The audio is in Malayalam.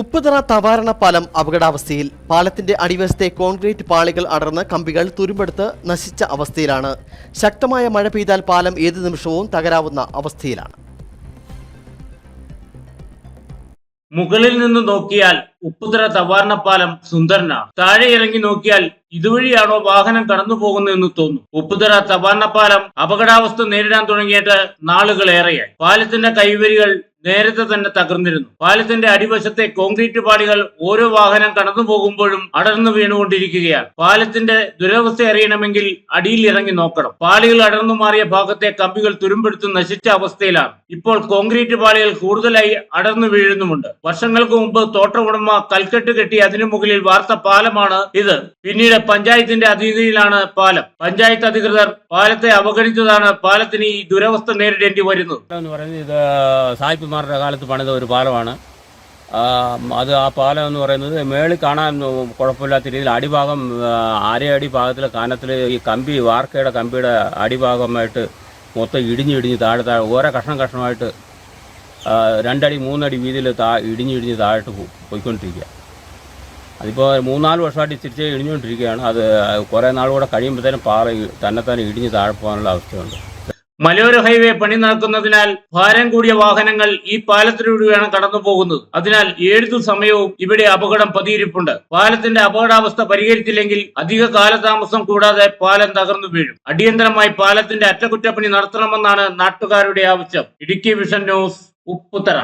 ഉപ്പുതറ തവാരണ പാലം അപകടാവസ്ഥയിൽ പാലത്തിന്റെ അടിവശത്തെ കോൺക്രീറ്റ് പാളികൾ അടർന്ന് കമ്പികൾ തുരുമ്പെടുത്ത് നശിച്ച അവസ്ഥയിലാണ്. ശക്തമായ മഴ പെയ്താൽ പാലം ഏത് നിമിഷവും തകരാവുന്ന അവസ്ഥയിലാണ്. മുകളിൽ നിന്ന് നോക്കിയാൽ ഉപ്പുതറ പാലം സുന്ദരനാണ്. താഴെ ഇറങ്ങി നോക്കിയാൽ ഇതുവഴിയാണോ വാഹനം കടന്നു പോകുന്നതെന്ന് തോന്നും. ഉപ്പുതറ തവാരണപ്പാലം അപകടാവസ്ഥ നേരിടാൻ തുടങ്ങിയിട്ട് നാളുകളേറെയായി. പാലത്തിന്റെ കൈവരികൾ നേരത്തെ തന്നെ തകർന്നിരുന്നു. പാലത്തിന്റെ അടിവശത്തെ കോൺക്രീറ്റ് പാളികൾ ഓരോ വാഹനം കടന്നു പോകുമ്പോഴും അടർന്നു വീണുകൊണ്ടിരിക്കുകയാണ്. പാലത്തിന്റെ ദുരവസ്ഥ അറിയണമെങ്കിൽ അടിയിൽ ഇറങ്ങി നോക്കണം. പാളികൾ അടർന്നു മാറിയ ഭാഗത്തെ കമ്പികൾ തുരുമ്പെടുത്ത് നശിച്ച അവസ്ഥയിലാണ്. ഇപ്പോൾ കോൺക്രീറ്റ് പാളികൾ കൂടുതലായി അടർന്നു വീഴുന്നുമുണ്ട്. വർഷങ്ങൾക്ക് മുമ്പ് തോട്ട ഉടമ കൽക്കെട്ട് കെട്ടി അതിനു മുകളിൽ വാർത്ത പാലമാണ് ഇത്. പിന്നീട് പഞ്ചായത്തിന്റെ അതിഥിയിലാണ് പാലം. പഞ്ചായത്ത് അധികൃതർ പാലത്തെ അവഗണിച്ചതാണ് പാലത്തിന് ഈ ദുരവസ്ഥ നേരിടേണ്ടി വരുന്നത്. സായിപ്പുമാരുടെ കാലത്ത് പണിത ഒരു പാലമാണ്. അത് ആ പാലം എന്ന് പറയുന്നത് മേളിൽ കാണാൻ കുഴപ്പമില്ലാത്ത രീതിയിൽ അടിഭാഗം അരയടി ഭാഗത്തിൽ കാനത്തിൽ ഈ കമ്പി വാർക്കയുടെ കമ്പിയുടെ അടിഭാഗമായിട്ട് മൊത്തം ഇടിഞ്ഞ് ഇടിഞ്ഞ് താഴെ താഴെ ഓരോ കഷ്ണം കഷ്ണമായിട്ട് രണ്ടടി മൂന്നടി വീതിയിൽ താ ഇടിഞ്ഞ് ഇടിഞ്ഞ് താഴോട്ട് പോയിക്കൊണ്ടിരിക്കുക അതിപ്പോൾ മൂന്നാൽ വർഷമായിട്ട് തിരിച്ച് ഇടിഞ്ഞുകൊണ്ടിരിക്കുകയാണ്. അത് കുറേ നാളുകൂടെ കഴിയുമ്പോഴത്തേനും പാറ തന്നെ തന്നെ ഇടിഞ്ഞ് താഴെ പോകാനുള്ള അവസ്ഥയുണ്ട്. മലയോര ഹൈവേ പണി നടക്കുന്നതിനാൽ ഭാരം കൂടിയ വാഹനങ്ങൾ ഈ പാലത്തിലൂടെയാണ് കടന്നു പോകുന്നത്. അതിനാൽ ഏഴു സമയവും ഇവിടെ അപകടം പതിയിരിപ്പുണ്ട്. പാലത്തിന്റെ അപകടാവസ്ഥ പരിഹരിച്ചില്ലെങ്കിൽ അധിക കാലതാമസം കൂടാതെ പാലം തകർന്നു വീഴും. അടിയന്തരമായി പാലത്തിന്റെ അറ്റകുറ്റപ്പണി നടത്തണമെന്നാണ് നാട്ടുകാരുടെ ആവശ്യം. Idukki Vision News Upputhara.